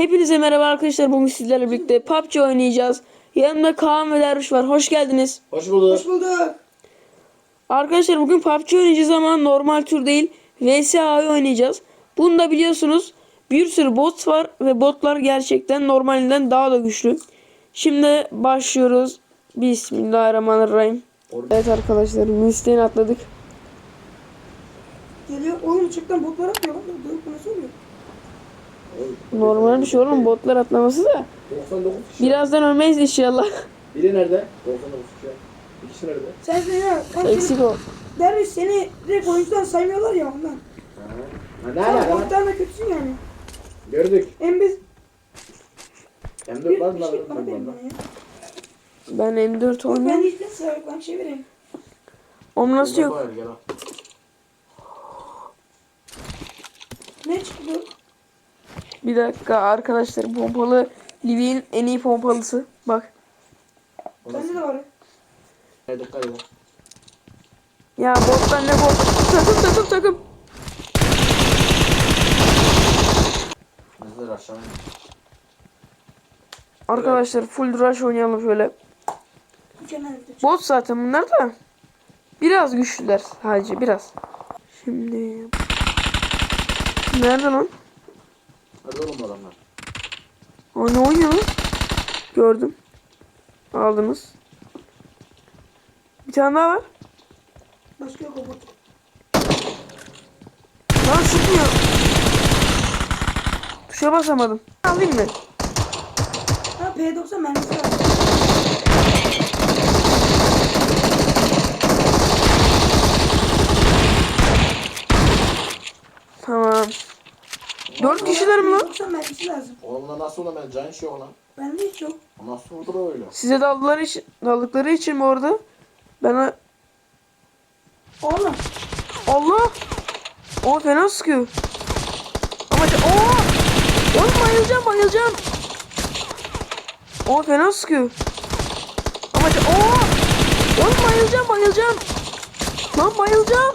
Hepinize merhaba arkadaşlar. Bugün sizlerle birlikte PUBG oynayacağız. Yanımda Kaan ve Derviş var. Hoş geldiniz. Hoş bulduk. Hoş bulduk. Arkadaşlar bugün PUBG oynayacağız ama normal tür değil. VSA'yı oynayacağız. Bunu da biliyorsunuz. Bir sürü bot var ve botlar gerçekten normalinden daha da güçlü. Şimdi başlıyoruz. Bismillahirrahmanirrahim. Evet arkadaşlar Misteğini atladık. Geliyor. Oğlum uçaktan botlar atıyor lan. Dur, bu nasıl oluyor? Normal bir şey oğlum botlar atlaması da. 99 kişi. Birazdan ölmeyiz inşallah. Biri nerede? 99 kişi. İkisi nerede? Sen. Kanka Eksik seni, o. derviş seni direkt oyuncudan saymıyorlar ya ondan. Ha. Ha, ne Sen alaka lan? botlarla kötüsün yani. Gördük. Hem biz Hem bir, de var bir mı şey lan? bana verin bana ya. Ben M4 Yok, Ben oynuyorum. hiçbir sıra yok. Ben şey vereyim. Onun nasıl yok? Gel al. Ne çıktı bu? Bir dakika arkadaşlar pompalı Livy'nin en iyi pompalısı. Bak. Bende de var. Hadi dikkat edin. Ya botlar ne bot? Takım takım takım. Hızlı aşağı. Arkadaşlar full rush oynayalım şöyle. Tek. Bot zaten bunlar da. Biraz güçlüler sadece biraz. Şimdi. Nerede lan? Hadi oğlum adamlar. O ne oynuyor? Gördüm. Aldınız. Bir tane daha var. Başka yok o bot. Lan sıkmıyor. Tuşa basamadım. Alayım mı? Ha P90 mermisi var. Tamam. Dört kişiler mi lan? P90 mermisi lazım. Oğlum lan nasıl ulan ben can işi yok lan. Bende hiç yok. O nasıl vurdu öyle? Size daldıkları için, daldıkları için mi orada? Ben Oğlum. Allah! O fena sıkıyor. Ama Oo! Oğlum bayılacağım bayılacağım. O fena sıkıyor. Ama Oo! Oğlum bayılacağım bayılacağım. Lan bayılacağım.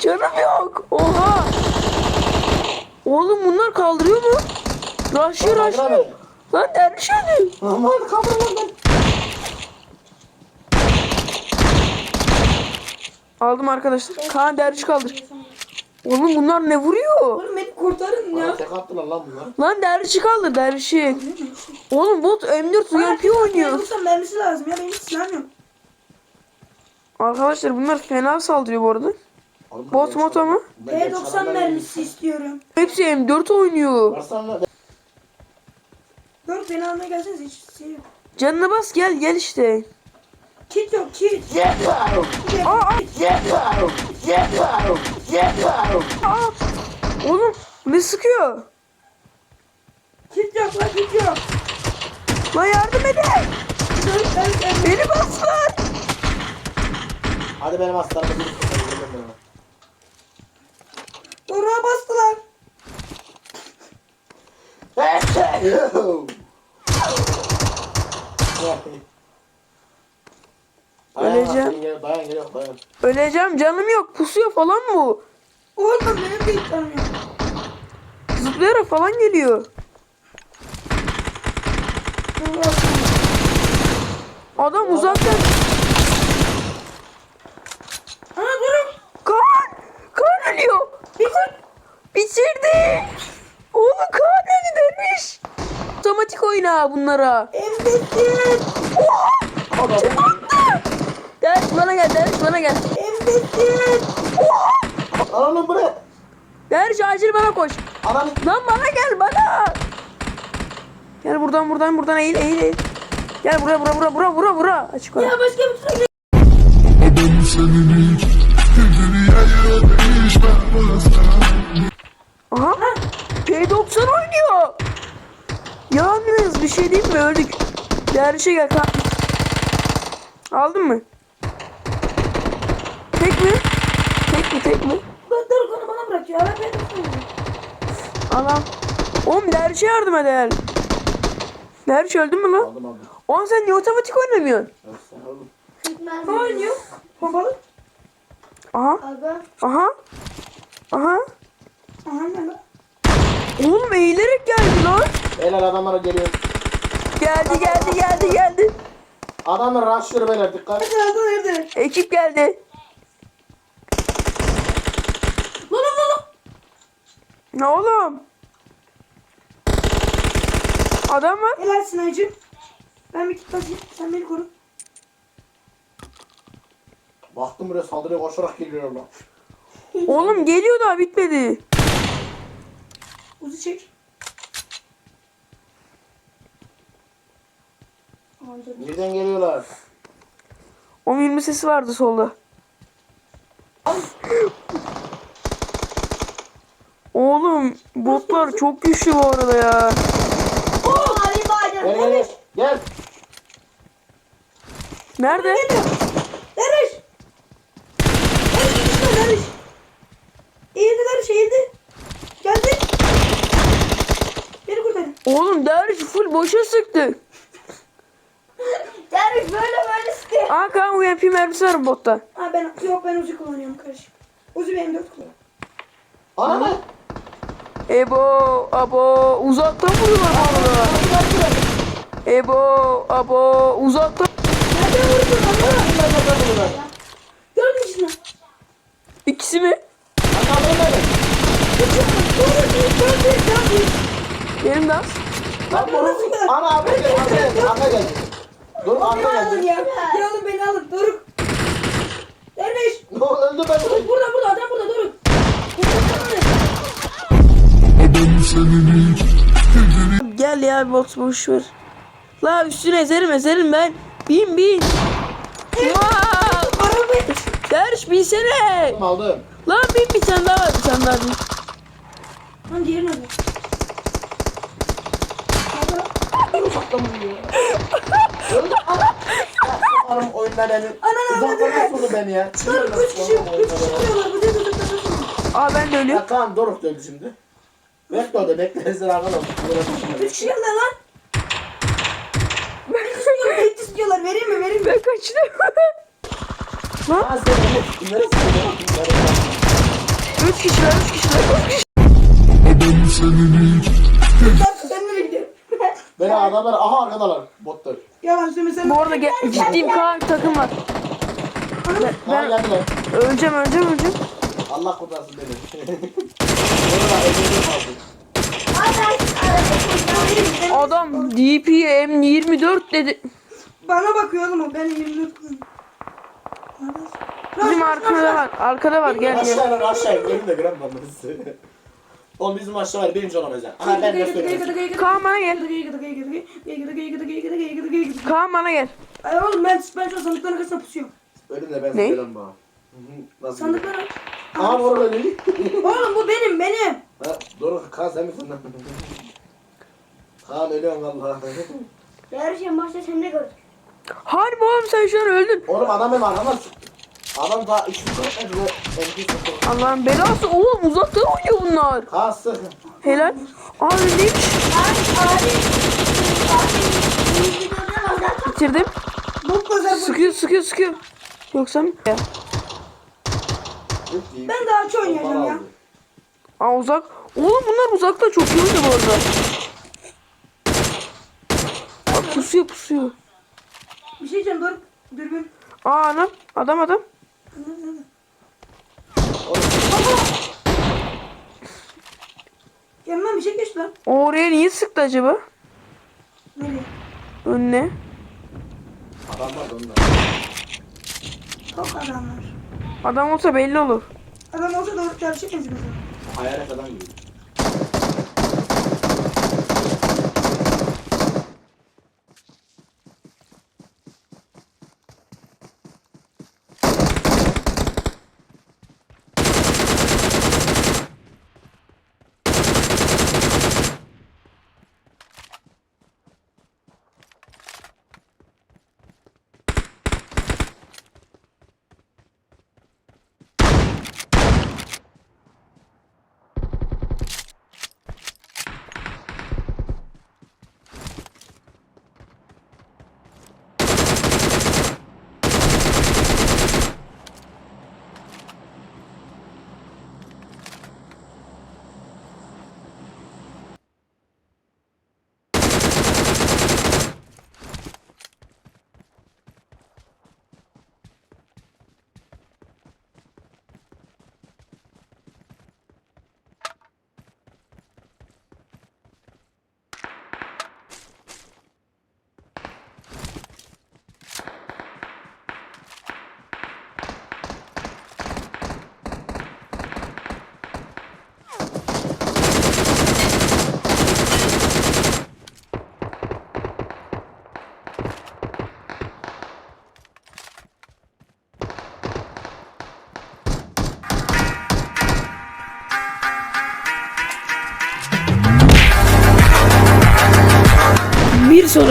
Canım yok. Oha! Oğlum bunlar kaldırıyor mu? Raşıyor Lan raşıyor. Lan derviş öldü. Aman kaldır lan. Aldım arkadaşlar. Kaan derviş kaldır. Oğlum bunlar ne vuruyor? Oğlum beni kurtarın Bana ya. tek attılar lan bunlar. Lan dervişi kaldır dervişi. Oğlum bot M4 UMP oynuyor. P90 mermisi lazım ya. Benim silahım yok. Arkadaşlar bunlar fena saldırıyor bu arada. Bot ben moto mu? Ben genç P90 adamlar mermisi istiyorum. Hepsi M4 oynuyor. Varsan. Dur beni almaya gelseniz hiç şey yok. Canına bas gel gel işte. Kit yok kit. Yeter! Aa, Yeter! Yeter! Yeter! aa. Oğlum ne sıkıyor? Kit yok lan kit yok. Lan yardım edin. Dur ben ben. Beni baslar. Hadi benim aslanımı Doğruğa bastılar. Öleceğim. Dayan, dayan, geliyor, dayan. Öleceğim canım yok. Pusuyor falan bu. Oğlum benim de hiç canım yok. Zıplayarak falan geliyor. Adam uzaktan. Ana durun. Kaan. Kaan ölüyor. Bitir. Bitirdi. Oğlum Kaan öldü demiş. Oyna bunlara. Embesil. Ders bana gel, ders bana gel. Embesil. Ananı buraya. Ders acil bana koş. Ananı. Lan bana gel bana. Gel buradan buradan buradan eğil eğil eğil. Gel buraya buraya buraya buraya buraya buraya. Açık Ya ol. başka bir sıra Ben senin hiç Aha. P90 oynuyor. Yalnız bir şey diyeyim mi öldük. Dervişe gel kalk. Aldın mı? Tek mi? Tek mi tek mi? Dur dur konu bana bırak ya. Ben ben tutmayayım. Al al. Oğlum dervişe yardım eder. Derviş öldün mü lan? Aldım aldım. Oğlum sen niye otomatik oynamıyorsun? Ne oynuyor? Pompalı. Aha. Aga. Aha. Aha. Aha ne lan? Oğlum eğilerek geldi lan. Beyler adamlar geliyor. Geldi geldi geldi geldi. Adamlar rushlıyor beyler dikkat. Hadi hadi nerede? Ekip geldi. Lan lan lan. Ne oğlum? Adam var. Helal Sinaycığım. Ben bir kit basayım. Sen beni koru. Baktım buraya saldırıya koşarak geliyorlar. Oğlum geliyor daha bitmedi. Uzu çek. Aman canım. Nereden geliyorlar? O 20 sesi vardı solda. Oğlum botlar çok güçlü bu arada ya. Oo Ali Bacan. Gel gel gel. Gel. Nerede? Derviş gitme Derviş. Eğildi Derviş eğildi. Geldi. Beni kurtarın. Oğlum derviş full boşa sıktı. Derviş böyle böyle sıkıyor. Aa kan UMP mermisi var botta. Ha ben yok ben Uzi kullanıyorum karışık. Uzi benim dört kullanıyor. Ana ne? Ebo, abo, uzaktan vuruyorlar arada. Ebo, abo, uzaktan. Nereden vurdun Allah? Gördün mü? İkisi mi? Benim az. Lan bunu. Ana abi gel. Arka gel. Arka gel. Dur Beni arka alın gel. ya. Beni alın beni alın. Doruk. Derviş. Ne oldu öldü ben. Burada burada adam burada Doruk. Gel ya bot boş ver. La üstüne ezerim ezerim ben. Bin bin. Wow. Arabayı. Derviş binsene. Aldım. Lan bin bir tane daha var bir tane daha bin. Lan diğeri nerede? Öldü. Ana. Sokarım oyundan elin. Ana, ana, Uzaktan oldu beni ya? Doruk üç kişi. Üç kişi vuruyorlar. Bu değil mi? Aa ben de ölüyorum. Ya tamam Doruk da öldü şimdi. Bekle orada bekleriz arkadaşlar. Üç kişi geldi lan. İstiyorlar. Beni istiyorlar. Vereyim mi? Vereyim mi? Ben kaçtım. Ha sen ne? Neresi? üç kişiler üç kişiler üç kişiler. Ben senin Sen, sen nereye gidiyorsun? Beni adamlar aha arkadalar botlar. Yalan. Bu arada gel, ciddiyim Kaan takım var. Ha geldiler. Öleceğim öleceğim öleceğim. Allah kurtarsın beni. Adam DPM 24 dedi. Bana bakıyor oğlum o. Ben 24 kullanıyorum. Bizim arkada var. Arkada var gel gel. Aşağı lan aşağı gelin de gram damlası. Oğlum bizim aşağı var birinci olamayız ha. Aha ben de söylüyorum. Kaan bana gel. Kaan bana gel. Ay oğlum ben ben şu sandıkların arkasına pusuyorum. Ölüm de ben Ne? söylüyorum bana. Nasıl? Sandıklar Aha doğru öyle. Oğlum bu benim benim. Ha doğru Kaan sen misin lan? Kaan ölüyorsun valla. Her şey başta sende gördük. Harbi oğlum sen şu an öldün. Oğlum adam benim adama Adam daha iki buçuk metre MP sıktı. Allah'ın belası oğlum uzaktan oynuyor bunlar. Sık. Helal. Aa öldeymiş. Bitirdim. Bu bu. Sıkıyor sıkıyor sıkıyor. Yoksa mı? Ya. Ben daha çok oynayacağım ya. Aa uzak. Oğlum bunlar uzakta çok iyi oynuyor bu arada. Bak pusuyor pusuyor. Bir şey diyeceğim dur. Dürbün. Aa anam. Adam adam. Yanından bir şey geçti lan. O oraya niye sıktı acaba? Nereye? Önüne. Adam var onda. Çok adam var. Adam olsa belli olur. Adam olsa doğru gerçek benzemez. Hayalet adam gibi.